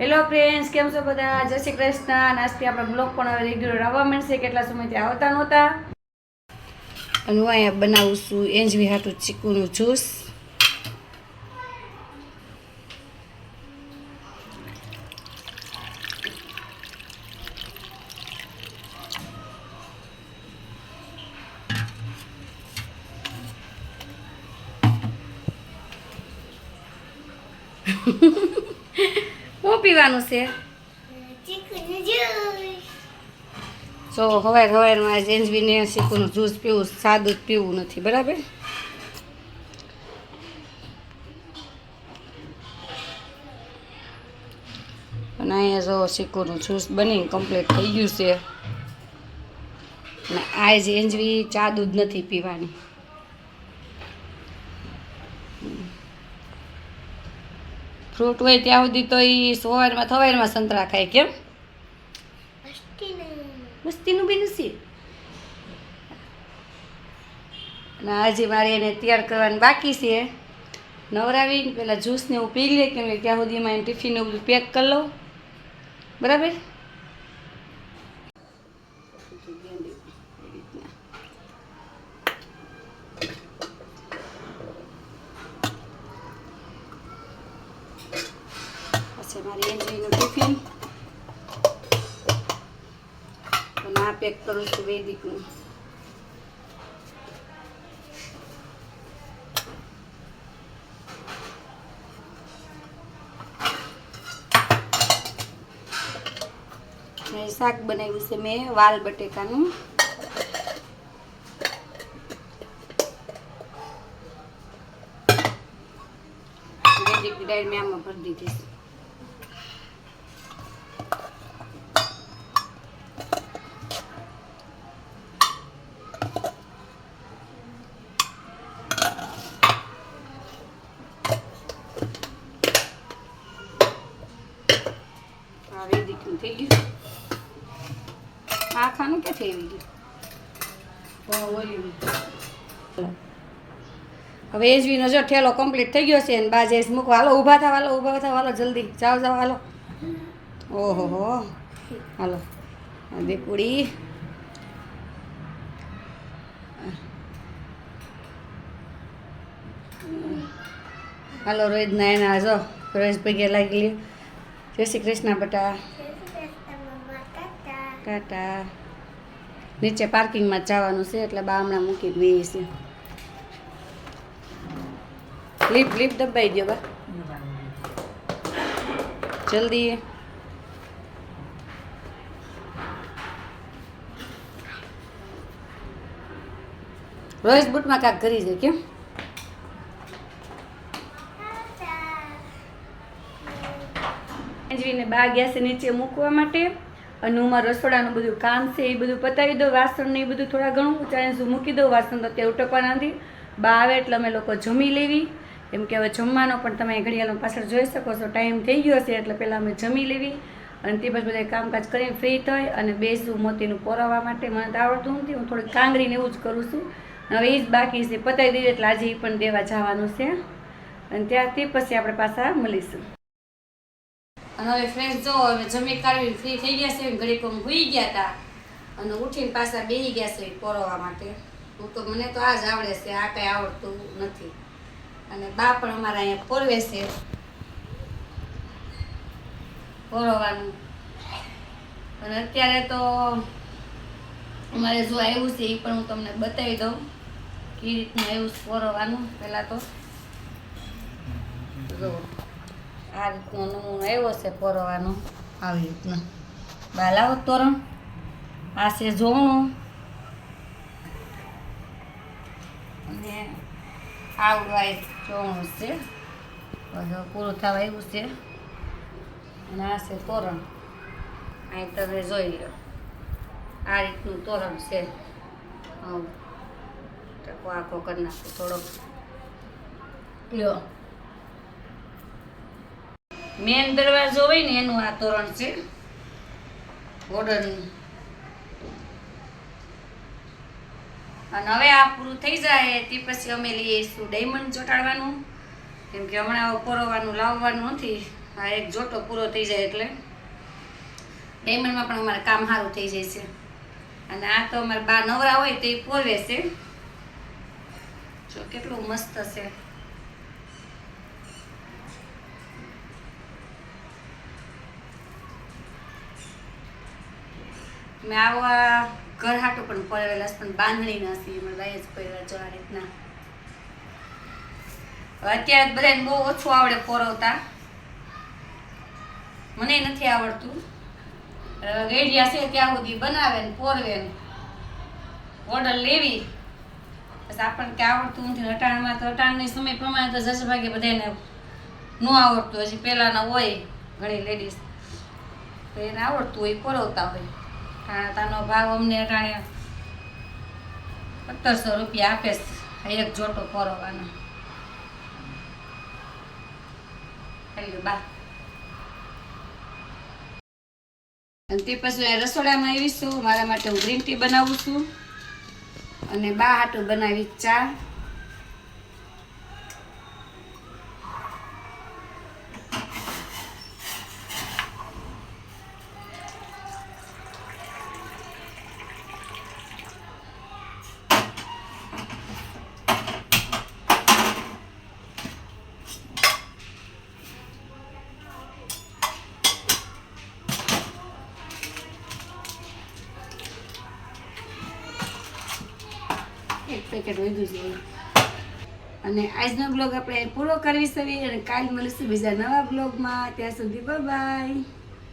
Hello friends કેમ છો બધા? જય શ્રી કૃષ્ણ. આજથી આપણે બ્લોગ પણ હવે રેગ્યુલર આવવા મળશે કેટલા સમયથી આવતા નહોતા. અને હું અહીંયા બનાવું છું એન્જવી હાટું ચીકુનું જ્યુસ. શું પીવાનું છે? જો હવાર હવારમાં જેન્જવીને શીખુનું જ્યુસ પીવું સાદું જ પીવું નથી બરાબર? અને અહીંયા જો શીખુનું જ્યુસ બની કમ્પ્લીટ થઈ ગયું છે. અને આ એન્જવી ચા દૂધ નથી પીવાની. ફ્રૂટ હોય ત્યાં સુધી તો એ સવારમાં થવારમાં સંતરા ખાય કેમ? મસ્તીનું બી નથી અને હજી મારે એને તૈયાર કરવાનું બાકી છે. નવરાવીને પહેલાં જ્યુસને હું પી લે કેમ કે ત્યાં સુધીમાં એને ટિફિન એવું બધું પેક કરી લઉં. બરાબર? પછી મારી એન્જરીનું ટિફિન. અને આ પેક કરું છું વૈદિકનું. શાક બનાવ્યું છે મેં, વાલ બટેકાનું. ડાળ મેં આમાં ભરી દીધી છે. થઈ ગયું. આ ખાનું ક્યાંથી ગયું? હવે એજવીનો જો ઠેલો કમ્પ્લીટ થઈ ગયો છે ને બાજે મૂકવા હાલો ઊભા થવા હાલો ઊભા થવા હાલો જલ્દી જાઓ જાઓ, હાલો. ઓહો હો. હાલો. દીપુડી. હાલો રોહિત નાયના જો રોહિત ભેગે લાગી લ્યો જય શ્રી કૃષ્ણ બટા. ટાટા નીચે પાર્કિંગમાં જવાનું છે, એટલે બા મૂકી દઈએ છીએ લીપ લીપ દબાઈ દો બા. જલ્દી. રોઈસ બૂટમાં કાંક કરી છે કેમ? ને બા ગયા છે નીચે મૂકવા માટે. અને હું મારા રસોડાનું બધું કામ છે એ બધું પતાવી દઉં, વાસણ ને એ બધું થોડા ઘણું ચાલીસ મૂકી દઉં, વાસણ તો અત્યારે ઉટકવાના નથી. બા આવે એટલે અમે લોકો જમી લેવી. એમ કે હવે જમવાનો પણ તમે ઘડિયાળનો પાછળ જોઈ શકો છો, ટાઈમ થઈ ગયો છે એટલે પહેલાં અમે જમી લેવી. અને તે પછી બધા કામકાજ કરીને ફ્રી થઈ અને બેસું મોતીનું પોરાવવા માટે. મને તો આવડતું નથી, હું થોડી કાંગરીને એવું જ કરું છું. હવે એ જ બાકી છે, પતાવી દીધું એટલે આજે એ પણ દેવા જવાનું છે. અને ત્યારથી પછી આપણે પાછા મળીશું. અને હવે ફ્રેન્ડ જો હવે જમી કાઢવી ફ્રી થઈ ગયા છે ઘડીક હોઈ ગયા હતા અને ઉઠીને પાછા બેસી ગયા છે પરોવા માટે. હું તો, મને તો આ જ આવડે છે, આ કાંઈ આવડતું નથી. અને બા પણ અમારા અહીંયા પોરવે છે. પોરવાનું. અને અત્યારે તો અમારે જો આવ્યું છે એ પણ હું તમને બતાવી દઉં કઈ રીતનું આવ્યું છે પરોવાનું પહેલાં તો. જો. આ રીતનો નમૂનો આવ્યો છે પોરવાનો. આવી રીતના. બાલાવો તોરણ. આ છે જોણું. અને આવું આ એક જોણું છે. પૂરું થવા આવ્યું છે. અને આ છે તોરણ. અહીં તમે જોઈ લો. આ રીતનું તોરણ છે. આખો કરી નાખું થોડોક. લ્યો. મેન દરવાજો હોય ને એનું આ તોરણ છે. ઓર્ડરનું અને હવે આ પૂરું થઈ જાય, તે પછી અમે લઈએ છીએ ડાયમંડ ચોટાડવાનું? કેમ કે હમણાં પરોવાનું, લાવવાનું નથી. હા એક જોટો પૂરો થઈ જાય એટલે. ડાયમંડમાં પણ અમારે કામ સારું થઈ જાય છે. અને આ તો અમારે બા નવરા હોય તો એ પોરવે છે. જો કેટલું મસ્ત છે. મેં આવા ઘર હાટું પણ પડેલા છે, પણ બાંધણી નથી એમાં લઈ જ પહેર્યા જો રીતના. અત્યારે બધાને બહુ ઓછું આવડે પોરવતા. મને નથી આવડતું. રેડિયા છે ત્યાં સુધી બનાવે ને પોરવે ને ઓર્ડર લેવી. બસ આપણને કે આવડતું નથી અટાણમાં તો અટાણની સમય પ્રમાણે તો જસ ભાગે બધાને ન આવડતું હજી પહેલાંના હોય ઘણી લેડીઝ તો એને આવડતું હોય પોરવતા હોય. તાનો ભાવ અમને અટાણે સત્તરસો રૂપિયા આપે એક જોટો પરોવાનો. બા. તે પછી રસોડામાં આવીશું મારા માટે હું ગ્રીન ટી બનાવું છું. અને બા હાટું બનાવી ચા. એક પેકેટ વધુ છે. અને આજનો બ્લોગ આપણે પૂરો કરવી સવી અને કાલ મળીશું બીજા નવા બ્લોગમાં ત્યાં સુધી બાય